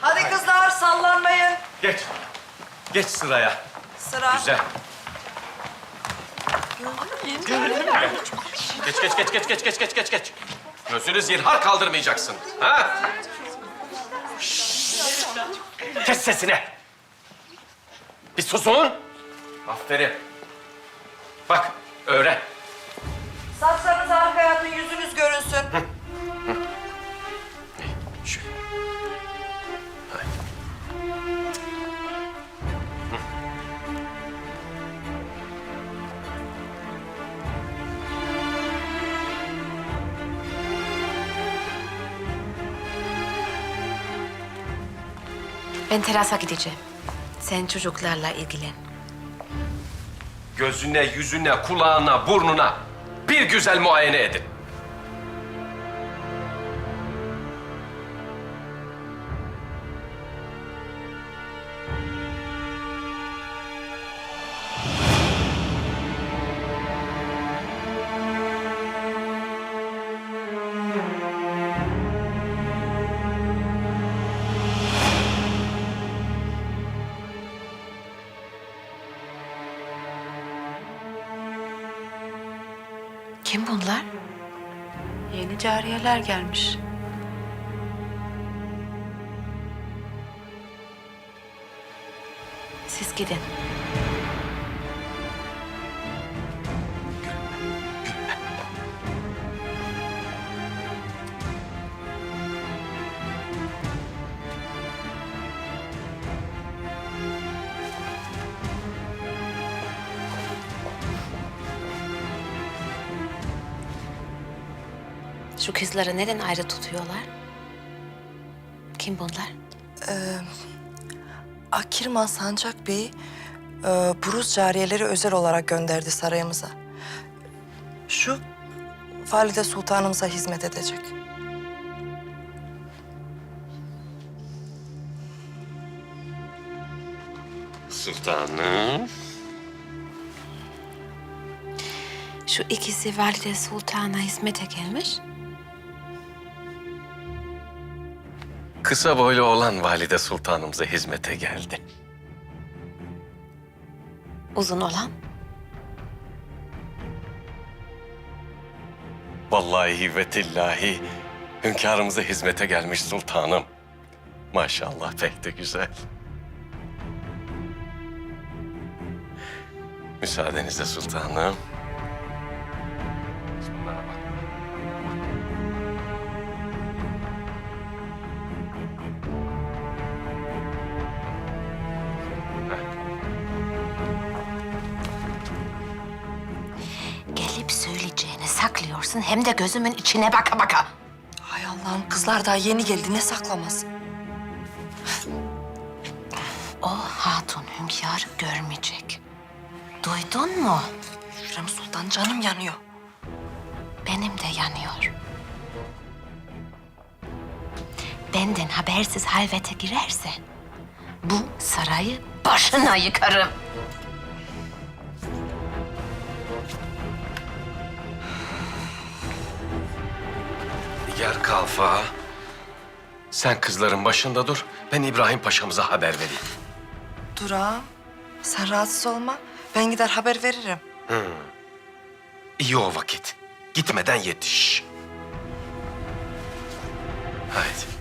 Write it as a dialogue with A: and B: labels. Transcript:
A: Hadi kızlar sallanmayın.
B: Geç. Geç sıraya.
A: Sıra.
B: Güzel. Geç geç geç geç geç geç geç geç geç. Gözünü zilhar kaldırmayacaksın. Ha? Şşş! Kes sesini. Bir susun. Aferin. Bak öğren.
C: Ben terasa gideceğim. Sen çocuklarla ilgilen.
B: Gözüne, yüzüne, kulağına, burnuna bir güzel muayene edin.
C: Kim bunlar?
D: Yeni cariyeler gelmiş.
C: Siz gidin. Şu kızları neden ayrı tutuyorlar? Kim bunlar?
A: Akirman Sancak Bey, e, Buruz cariyeleri özel olarak gönderdi sarayımıza. Şu Valide Sultanımıza hizmet edecek.
B: Sultanım.
C: Şu ikisi Valide Sultan'a hizmete gelmiş.
B: Kısa boylu olan valide sultanımıza hizmete geldi.
C: Uzun olan
B: Vallahi ve tillahi hünkârımıza hizmete gelmiş sultanım. Maşallah pek de güzel. Müsaadenizle sultanım.
C: Gelip söyleyeceğini saklıyorsun hem de gözümün içine baka baka.
A: Hay Allah'ım kızlar daha yeni geldi ne saklaması.
C: O hatun hünkârı görmeyecek. Duydun mu?
A: Hürrem Sultan canım yanıyor.
C: Benim de yanıyor. Benden habersiz halvete girerse bu sarayı başına yıkarım.
B: Yer kalfa. Sen kızların başında dur. Ben İbrahim Paşa'mıza haber vereyim.
A: Dur ağam, sen rahatsız olma. Ben gider haber veririm.
B: İyi o vakit. Gitmeden yetiş. Haydi.